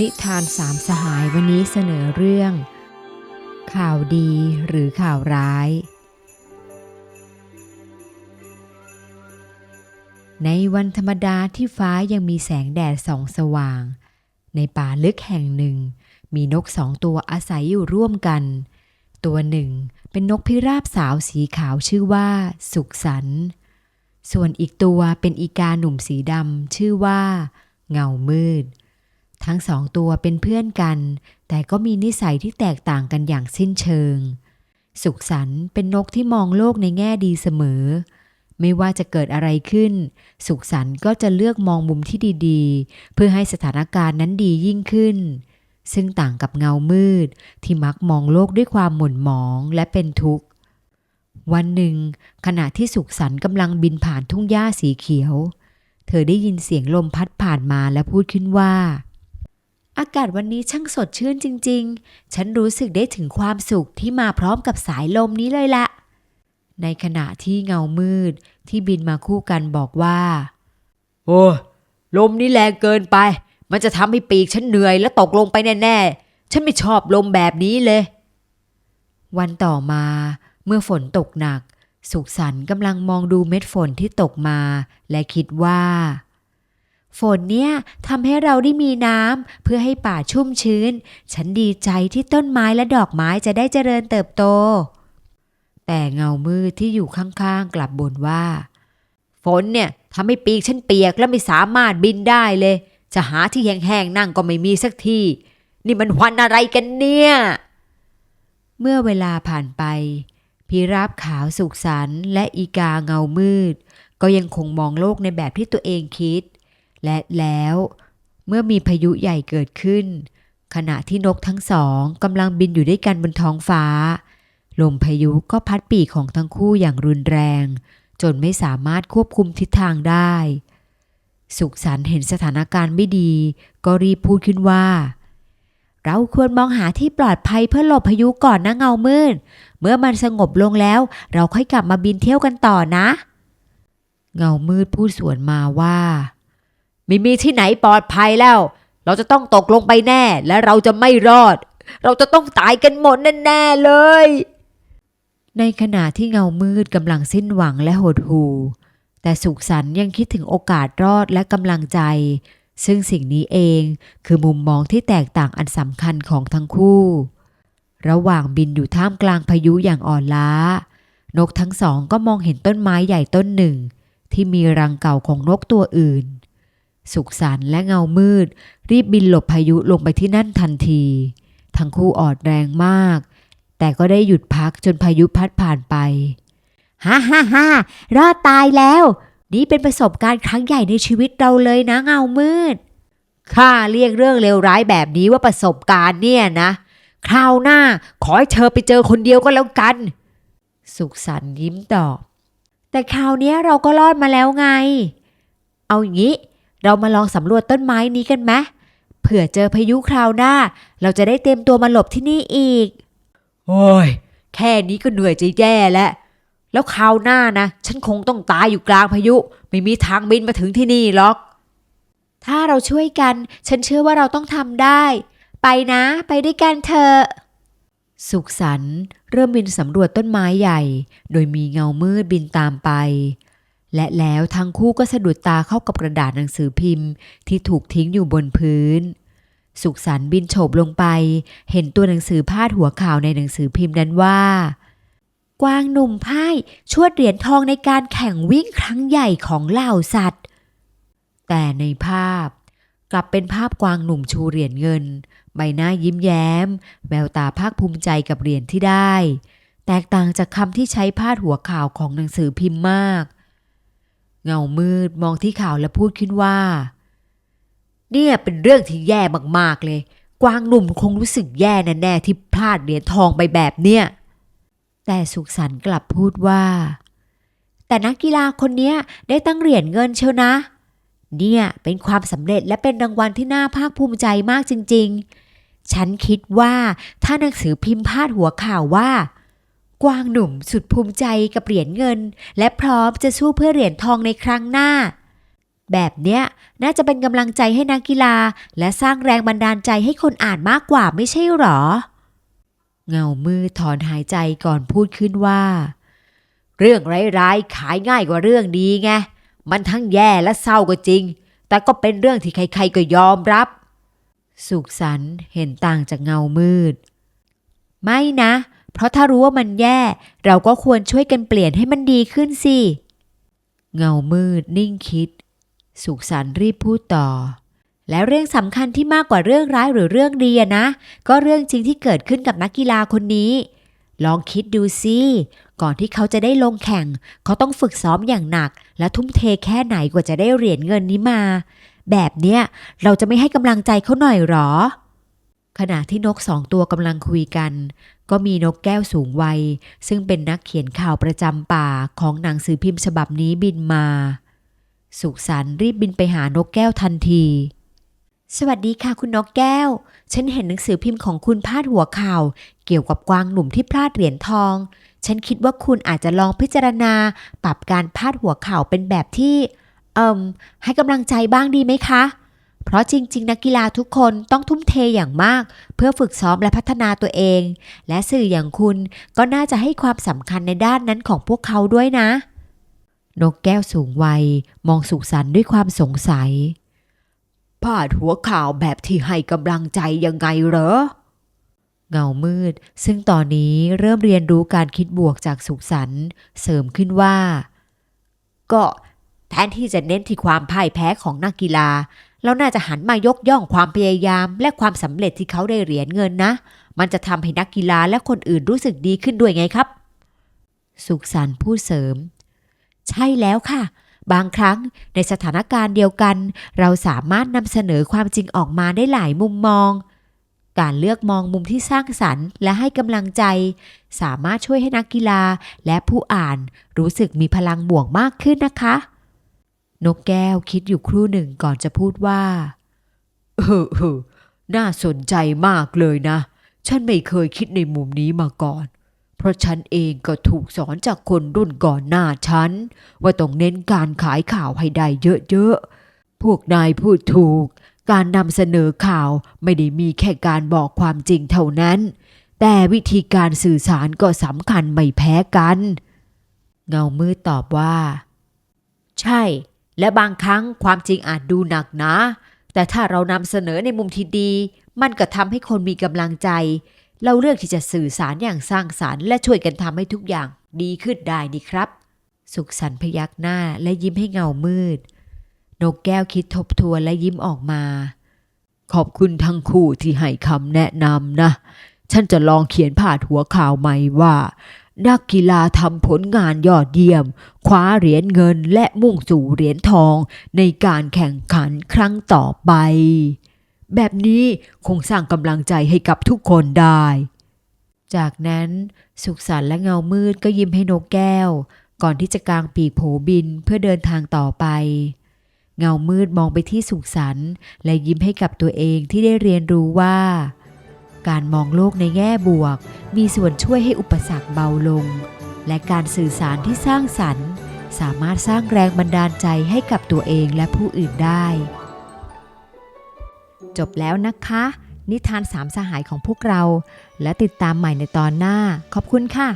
นิทานสามสหายวันนี้เสนอเรื่อง ข่าวดีหรือข่าวร้าย ในวันธรรมดาที่ฟ้ายังมีแสงแดดส่องสว่าง ในป่าลึกแห่งหนึ่ง มีนกสองตัวอาศัยอยู่ร่วมกัน ตัวหนึ่งเป็นนกพิราบสาวสีขาวชื่อว่า สุขสันต์ส่วนอีกตัวเป็นอีกาหนุ่มสีดำชื่อว่า เงามืด ทั้งสองตัวเป็นเพื่อนกัน แต่ก็มีนิสัยที่แตกต่างกันอย่างสิ้นเชิง สุขสันต์เป็นนกที่มองโลกในแง่ดีเสมอ ไม่ว่าจะเกิดอะไรขึ้น สุขสันต์ก็จะเลือกมองมุมที่ดีๆ เพื่อให้สถานการณ์นั้นดียิ่งขึ้น ซึ่งต่างกับเงามืด ที่มักมองโลกด้วยความหม่นหมองและเป็นทุกข์ วันหนึ่ง ขณะที่สุขสันต์กำลังบินผ่านทุ่งหญ้าสีเขียว เธอได้ยินเสียงลมพัดผ่านมาและพูดขึ้นว่า อากาศวันนี้ช่างสดชื่นจริง ๆ ฉันรู้สึกได้ถึงความสุขที่มาพร้อมกับสายลมนี้เลยละ ในขณะที่เงามืดที่บินมาคู่กันบอกว่า โอ้ลมนี่แรงเกินไป มันจะทำให้ปีกฉันเหนื่อยและตกลงไปแน่ๆ ฉันไม่ชอบลมแบบนี้เลย วันต่อมาเมื่อฝนตกหนัก สุขสันต์กำลังมองดูเม็ดฝนที่ตกมา และคิดว่า ฝนเนี่ยทำให้เราได้มีน้ำเพื่อให้ป่าชุ่มชื้น ฉันดีใจที่ต้นไม้และดอกไม้จะได้เจริญเติบโต แต่เงามืดที่อยู่ข้างๆ กลับบ่นว่า ฝนเนี่ยทำให้ปีกฉันเปียกและไม่สามารถบินได้เลย จะหาที่แห้งๆนั่งก็ไม่มีสักทีนี่มันวันอะไรกันเนี่ย เมื่อเวลาผ่านไปพิราบขาวสุขสันและอีกาเงามืด ก็ยังคงมองโลกในแบบที่ตัวเองคิด และแล้วเมื่อมีพายุใหญ่เกิดขึ้น ขณะที่นกทั้งสองกำลังบินอยู่ด้วยกันบนท้องฟ้า ลมพายุก็พัดปีกของทั้งคู่อย่างรุนแรง จนไม่สามารถควบคุมทิศทางได้ สุขสันเห็นสถานการณ์ไม่ดี ก็รีบพูดขึ้นว่า เราควรมองหาที่ปลอดภัยเพื่อหลบพายุก่อนนะเงามืดเมื่อมันสงบลงแล้ว เราค่อยกลับมาบินเที่ยวกันต่อนะ เงามืดพูดสวนมาว่า ไม่มีที่ไหนปลอดภัยแล้ว เราจะต้องตกลงไปแน่ และเราจะไม่รอด เราจะต้องตายกันหมดแน่ๆเลย ในขณะที่เงามืดกำลังสิ้นหวังและหดหู่แต่สุขสันต์ยังคิดถึงโอกาสรอดและกำลังใจ ซึ่งสิ่งนี้เองคือมุมมองที่แตกต่างอันสำคัญของทั้งคู่ ระหว่างบินอยู่ท่ามกลางพายุอย่างอ่อนล้า นกทั้งสองก็มองเห็นต้นไม้ใหญ่ต้นหนึ่ง ที่มีรังเก่าของนกตัวอื่น สุขสันต์และเงามืด รีบบินหลบพายุลงไปที่นั่นทันที ทั้งคู่ออนแรงมาก แต่ก็ได้หยุดพักจนพายุพัดผ่านไปฮ่าฮ่าฮ่ารอดตายแล้ว นี่เป็นประสบการณ์ครั้งใหญ่ในชีวิตเราเลยนะเงามืดข้าเรียกเรื่องเลวร้ายแบบนี้ว่าประสบการณ์เนี่ยนะ คราวหน้าขอให้เธอไปเจอคนเดียวก็แล้วกัน สุขสันต์ยิ้มตอบแต่คราวนี้เราก็รอดมาแล้วไง เอาอย่างนี้ เรามาลองสำรวจต้นไม้นี้กันไหมเผื่อเจอพายุคราวหน้า เราจะได้เตรียมตัวมาหลบที่นี่อีก โอ้ย แค่นี้ก็เหนื่อยจะแย่แล้ว แล้วคราวหน้านะ ฉันคงต้องตายอยู่กลางพายุ ไม่มีทางบินมาถึงที่นี่หรอก ถ้าเราช่วยกัน ฉันเชื่อว่าเราต้องทำได้ ไปนะ ไปด้วยกันเถอะ สุขสันต์เริ่มบินสำรวจต้นไม้ใหญ่ โดยมีเงามืดบินตามไป และแล้วทั้งคู่ก็สะดุดตาเข้ากับกระดาษหนังสือพิมพ์ ที่ถูกทิ้งอยู่บนพื้น สุขสันต์บินโฉบลงไป เห็นตัวหนังสือพาดหัวข่าวในหนังสือพิมพ์นั้นว่า กวางหนุ่มพ่ายชวดเหรียญทองในการแข่งวิ่งครั้งใหญ่ของเหล่าสัตว์ แต่ในภาพ กลับเป็นภาพกวางหนุ่มชูเหรียญเงิน ใบหน้ายิ้มแย้ม แววตาภาคภูมิใจกับเหรียญที่ได้ แตกต่างจากคำที่ใช้พาดหัวข่าวของหนังสือพิมพ์มากเเงามืดมองที่ข่าวและพูดขึ้นว่า เนี่ยเป็นเรื่องที่แย่มากๆเลย กวางหนุ่มคงรู้สึกแย่แน่ๆที่พลาดเหรียญทองไปแบบเนี้ยแต่สุขสันต์กลับพูดว่า แต่นักกีฬาคนนี้ได้ตั้งเหรียญเงินเชียวนะ เนี่ยเป็นความสำเร็จและเป็นรางวัลที่น่าภาคภูมิใจมากจริง ๆ ฉันคิดว่าถ้าหนังสือพิมพ์พาดหัวข่าวว่า กวางหนุ่มสุดภูมิใจกับเหรียญเงิน และพร้อมจะสู้เพื่อเหรียญทองในครั้งหน้า แบบเนี้ยน่าจะเป็นกำลังใจให้นักกีฬา และสร้างแรงบันดาลใจให้คนอ่านมากกว่าไม่ใช่หรอ เงามืดถอนหายใจก่อนพูดขึ้นว่า เรื่องร้ายๆขายง่ายกว่าเรื่องดีไงมันทั้งแย่และเศร้าก็จริง แต่ก็เป็นเรื่องที่ใครๆก็ยอมรับ สุขสันต์เห็นต่างจากเงามืด ไม่นะ เพราะถ้ารู้ว่ามันแย่ เราก็ควรช่วยกันเปลี่ยนให้มันดีขึ้นสิ เงามืดนิ่งคิด สุขสันต์รีบพูดต่อ และเรื่องสำคัญที่มากกว่าเรื่องร้ายหรือเรื่องดีนะ ก็เรื่องจริงที่เกิดขึ้นกับนักกีฬาคนนี้ ลองคิดดูสิก่อนที่เขาจะได้ลงแข่ง เขาต้องฝึกซ้อมอย่างหนัก และทุ่มเทแค่ไหนกว่าจะได้เหรียญเงินนี้มา แบบเนี้ยเราจะไม่ให้กำลังใจเขาหน่อยหรอ ขณะที่นกสองตัวกำลังคุยกัน ก็มีนกแก้วสูงวัย ซึ่งเป็นนักเขียนข่าวประจำป่าของหนังสือพิมพ์ฉบับนี้บินมา สุขสันรีบบินไปหานกแก้วทันที สวัสดีค่ะคุณนกแก้ว ฉันเห็นหนังสือพิมพ์ของคุณพาดหัวข่าว เกี่ยวกับกวางหนุ่มที่พลาดเหรียญทอง ฉันคิดว่าคุณอาจจะลองพิจารณา ปรับการพาดหัวข่าวเป็นแบบที่ เอ่มให้กำลังใจบ้างดีไหมคะ เพราะจริง ๆ นักกีฬาทุกคนต้องทุ่มเทอย่างมาก เพื่อฝึกซ้อมและพัฒนาตัวเอง และสื่ออย่างคุณก็น่าจะให้ความสำคัญในด้านนั้นของพวกเขาด้วยนะ นกแก้วสูงวัย มองสุขสันด้วยความสงสัยพาดหัวข่าวแบบที่ให้กำลังใจยังไงเหรอ เงามืด ซึ่งตอนนี้เริ่มเรียนรู้การคิดบวกจากสุขสันเสริมขึ้นว่า ก็แทนที่จะเน้นที่ความพ่ายแพ้ของนักกีฬา เราน่าจะหันมายกย่องความพยายามและความสำเร็จที่เขาได้เหรียญเงินนะ มันจะทำให้นักกีฬาและคนอื่นรู้สึกดีขึ้นด้วยไงครับ สุขสันต์พูดเสริม ใช่แล้วค่ะ บางครั้งในสถานการณ์เดียวกัน เราสามารถนำเสนอความจริงออกมาได้หลายมุมมอง การเลือกมองมุมที่สร้างสรรค์ และให้กำลังใจ สามารถช่วยให้นักกีฬาและผู้อ่านรู้สึกมีพลังบวกมากขึ้นนะคะ นกแก้วคิดอยู่ครู่หนึ่งก่อนจะพูดว่า เออเออน่าสนใจมากเลยนะ ฉันไม่เคยคิดในมุมนี้มาก่อน เพราะฉันเองก็ถูกสอนจากคนรุ่นก่อนหน้าฉัน ว่าต้องเน้นการขายข่าวให้ได้เยอะๆ พวกนายพูดถูก การนำเสนอข่าวไม่ได้มีแค่การบอกความจริงเท่านั้น แต่วิธีการสื่อสารก็สำคัญไม่แพ้กัน เงามืดตอบว่า ใช่ และบางครั้งความจริงอาจดูหนักนะ แต่ถ้าเรานำเสนอในมุมที่ดี มันก็ทำให้คนมีกำลังใจ เราเลือกที่จะสื่อสารอย่างสร้างสารรค์และช่วยกันทำให้ทุกอย่างดีขึ้นได้นี่ครับ สุขสันต์พยักหน้าและยิ้มให้เงามืด นกแก้วคิดทบทวนและยิ้มออกมา ขอบคุณทั้งคู่ที่ให้คำแนะนำนะ ฉันจะลองเขียนผ่าดหัวข่าวใหม่ว่า นักกีฬาทำผลงานยอดเยี่ยม คว้าเหรียญเงินและมุ่งสู่เหรียญทองในการแข่งขันครั้งต่อไป แบบนี้คงสร้างกำลังใจให้กับทุกคนได้ จากนั้นสุขสันต์และเงามืดก็ยิ้มให้นกแก้ว ก่อนที่จะกางปีกโผบินเพื่อเดินทางต่อไป เงามืดมองไปที่สุขสันต์และยิ้มให้กับตัวเองที่ได้เรียนรู้ว่า การมองโลกในแง่บวก มีส่วนช่วยให้อุปสรรคเบาลง และการสื่อสารที่สร้างสรรค์ สามารถสร้างแรงบันดาลใจให้กับตัวเองและผู้อื่นได้ จบแล้วนะคะ นิทานสามสหายของพวกเรา และติดตามใหม่ในตอนหน้า ขอบคุณค่ะ